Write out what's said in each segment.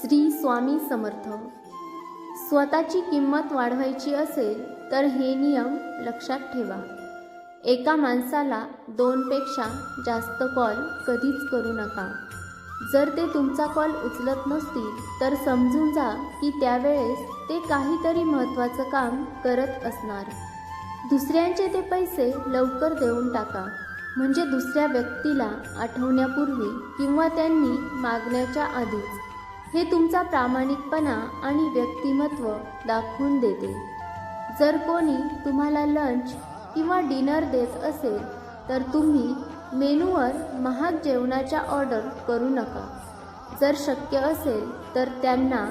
श्री स्वामी समर्थ. स्वतःची किंमत वाढवायची असेल तर हे नियम लक्षात ठेवा. एका माणसाला दोनपेक्षा जास्त कॉल कधीच करू नका. जर ते तुमचा कॉल उचलत नसतील तर समजून जा की त्यावेळेस ते काहीतरी महत्त्वाचं काम करत असणार. दुसऱ्यांचे ते पैसे लवकर देऊन टाका. म्हणजे दुसऱ्या व्यक्तीला आठवण्यापूर्वी किंवा त्यांनी मागण्याच्या आधीच. हे तुमचा प्रामाणिकपणा आणि व्यक्तिमत्व दाखवून देते. जर कोणी तुम्हाला लंच किंवा डिनर देत असेल तर तुम्ही मेनूवर महाग जेवणाच्या ऑर्डर करू नका. जर शक्य असेल तर त्यांना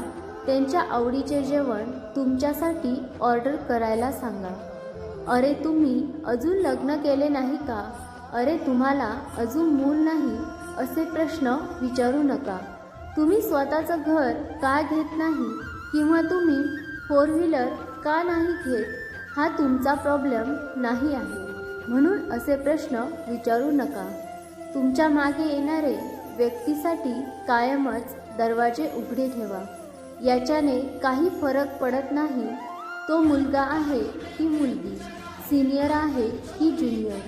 त्यांच्या आवडीचे जेवण तुमच्यासाठी ऑर्डर करायला सांगा. अरे तुम्ही अजून लग्न केले नाही का? अरे तुम्हाला अजून मूल नाही असे प्रश्न विचारू नका. तुम्ही स्वतःचं घर का घेत नाही? किंवा तुम्ही फोर व्हीलर का नाही घेत? हा तुमचा प्रॉब्लेम नाही आहे. म्हणून असे प्रश्न विचारू नका. तुमच्या मागे येणारे व्यक्तीसाठी कायमच दरवाजे उघडे ठेवा. याच्याने काही फरक पडत नाही. तो मुलगा आहे की मुलगी? सिनियर आहे की ज्युनियर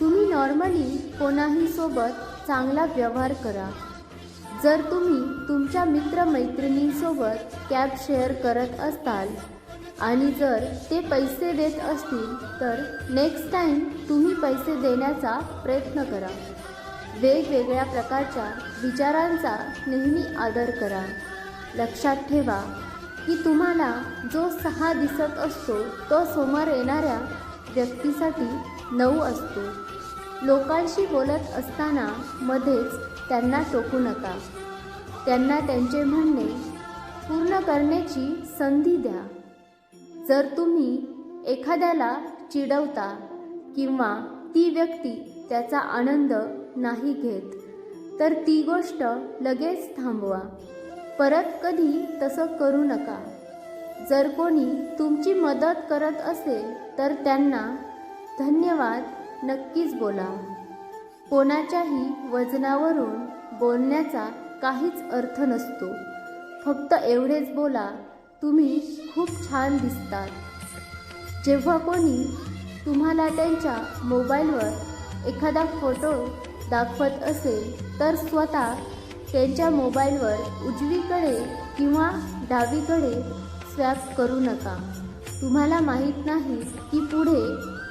तुम्ही नॉर्मली कोणाही सोबत चांगला व्यवहार करा. जर तुम्ही तुमच्या मित्रमैत्रिणींसोबत कॅब शेअर करत असताल आणि जर ते पैसे देत असतील तर नेक्स्ट टाईम तुम्ही पैसे देण्याचा प्रयत्न करा. वेगवेगळ्या प्रकारच्या विचारांचा नेहमी आदर करा. लक्षात ठेवा की तुम्हाला जो सहा दिसत असतो तो समोर येणाऱ्या व्यक्तीसाठी नऊ असतो. लोकांशी बोलत असताना मध्येच त्यांना टोकू नका. त्यांना त्यांचे म्हणणे पूर्ण करण्याची संधी द्या. जर तुम्ही एखाद्याला चिडवता किंवा ती व्यक्ती त्याचा आनंद नाही घेत तर ती गोष्ट लगेच थांबवा. परत कधी तसं करू नका. जर कोणी तुमची मदत करत असेल तर त्यांना धन्यवाद नक्कीच बोला. कोणाच्याही वजनावरून बोलण्याचा काहीच अर्थ नसतो. फक्त एवढेच बोला तुम्ही खूप छान दिसतात. जेव्हा कोणी तुम्हाला त्यांच्या मोबाईलवर एखादा फोटो दाखवत असेल तर स्वतः त्यांच्या मोबाईलवर उजवीकडे किंवा डावीकडे स्वॅप करू नका. तुम्हाला माहीत नाही की पुढे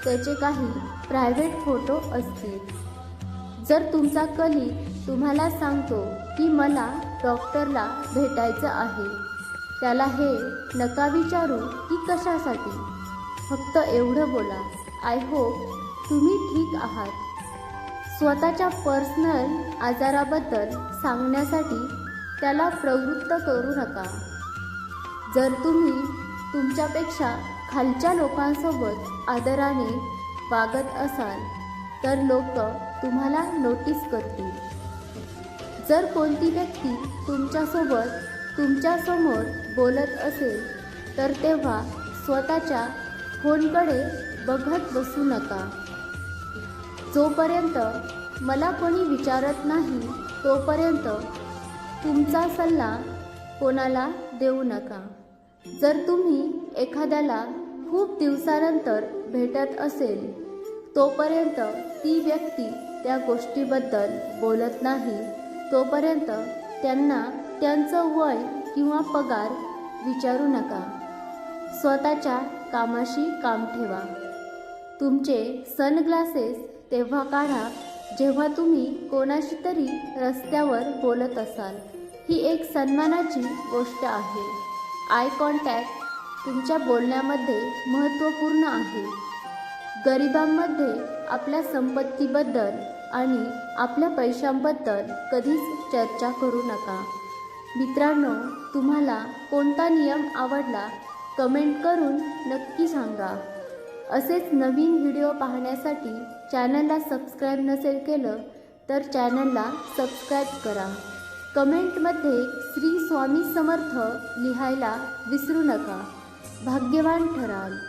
त्याचे काही प्रायव्हेट फोटो असतील. जर तुमचा कली तुम्हाला सांगतो की मला डॉक्टरला भेटायचं आहे त्याला हे नका विचारू की कशासाठी. फक्त एवढं बोला आय होप तुम्ही ठीक आहात. स्वतःच्या पर्सनल आजाराबद्दल सांगण्यासाठी त्याला प्रवृत्त करू नका. जर तुम्ही तुमच्यापेक्षा खालच्या लोकांसोबत आदराने वागत असाल तर लोक तुम्हाला नोटीस करतील. जर कोणती व्यक्ती तुमच्यासोबत तुमच्यासमोर बोलत असेल तर तेव्हा स्वतःच्या फोनकडे बघत बसू नका. जोपर्यंत मला कोणी विचारत नाही तोपर्यंत तुमचा सल्ला कोणाला देऊ नका. जर तुम्ही एखाद्याला खूप दिवसानंतर भेटत असेल तोपर्यंत ती व्यक्ती त्या गोष्टीबद्दल बोलत नाही. तोपर्यंत त्यांना त्यांचं वय किंवा पगार विचारू नका. स्वतःच्या कामाशी काम ठेवा. तुमचे सनग्लासेस तेव्हा काढा जेव्हा तुम्ही कोणाशी तरी रस्त्यावर बोलत असाल. ही एक सन्मानाची गोष्ट आहे. आय कॉन्टॅक्ट तुमच्या बोलण्यामध्ये महत्त्वपूर्ण आहे. गरिबांमध्ये आपल्या संपत्तीबद्दल आणि आपल्या पैशांबद्दल कधीच चर्चा करू नका. मित्रांनो तुम्हाला कोणता नियम आवडला कमेंट करून नक्की सांगा. असेच नवीन व्हिडिओ पाहण्यासाठी चॅनलला सबस्क्राईब नसेल केलं तर चॅनलला सबस्क्राईब करा. कमेंटमध्ये श्री स्वामी समर्थ लिहायला विसरू नका. भाग्यवान ठराल.